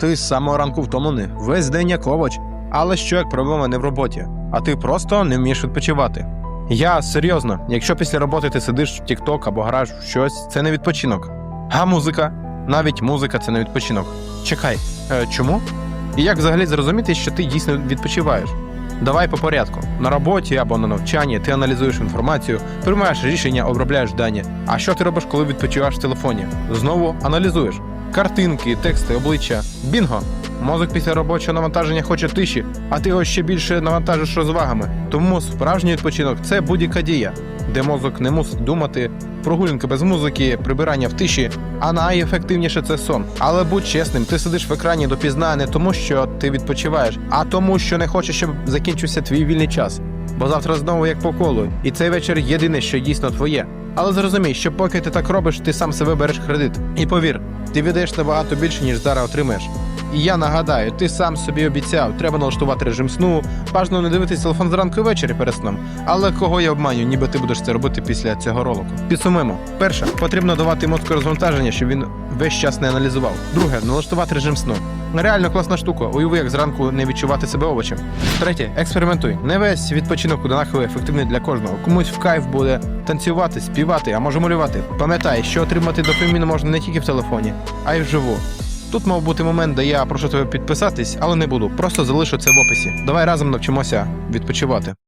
Ти з самого ранку втомлений, весь день як овоч. Але що як проблема не в роботі, а ти просто не вмієш відпочивати. Я серйозно, якщо після роботи ти сидиш в TikTok або граєш в щось, це не відпочинок. А музика? Навіть музика це не відпочинок. Чекай, е, чому? І як взагалі зрозуміти, що ти дійсно відпочиваєш? Давай по порядку. На роботі або на навчанні ти аналізуєш інформацію, приймаєш рішення, обробляєш дані. А що ти робиш, коли відпочиваєш в телефоні? Знову аналізуєш. Картинки, тексти, обличчя. Бінго! Мозок після робочого навантаження хоче тиші, а ти його ще більше навантажиш розвагами. Тому справжній відпочинок це будь-яка дія, де мозок не мусить думати, прогулянки без музики, прибирання в тиші, а найефективніше це сон. Але будь чесним, ти сидиш в екрані допізна не тому, що ти відпочиваєш, а тому, що не хочеш, щоб закінчився твій вільний час. Бо завтра знову як по колу, і цей вечір єдине, що дійсно твоє. Але зрозумій, що поки ти так робиш, ти сам себе береш кредит. І повір, ти віддаєш набагато більше, ніж зараз отримаєш. І я нагадаю, ти сам собі обіцяв, треба налаштувати режим сну, бажано не дивитись телефон зранку і ввечері перед сном. Але кого я обманю, ніби ти будеш це робити після цього ролику. Підсумуємо. Перше, потрібно давати мозку розвантаження, щоб він весь час не аналізував. Друге, налаштувати режим сну. Реально класна штука. Уяви, як зранку не відчувати себе овочем. Третє, експериментуй. Не весь відпочинок однаково ефективний для кожного. Комусь в кайф буде танцювати, співати, а може малювати. Пам'ятай, що отримати дофамін можна не тільки в телефоні, а й вживу. Тут мав бути момент, де я прошу тебе підписатись, але не буду. Просто залишу це в описі. Давай разом навчимося відпочивати.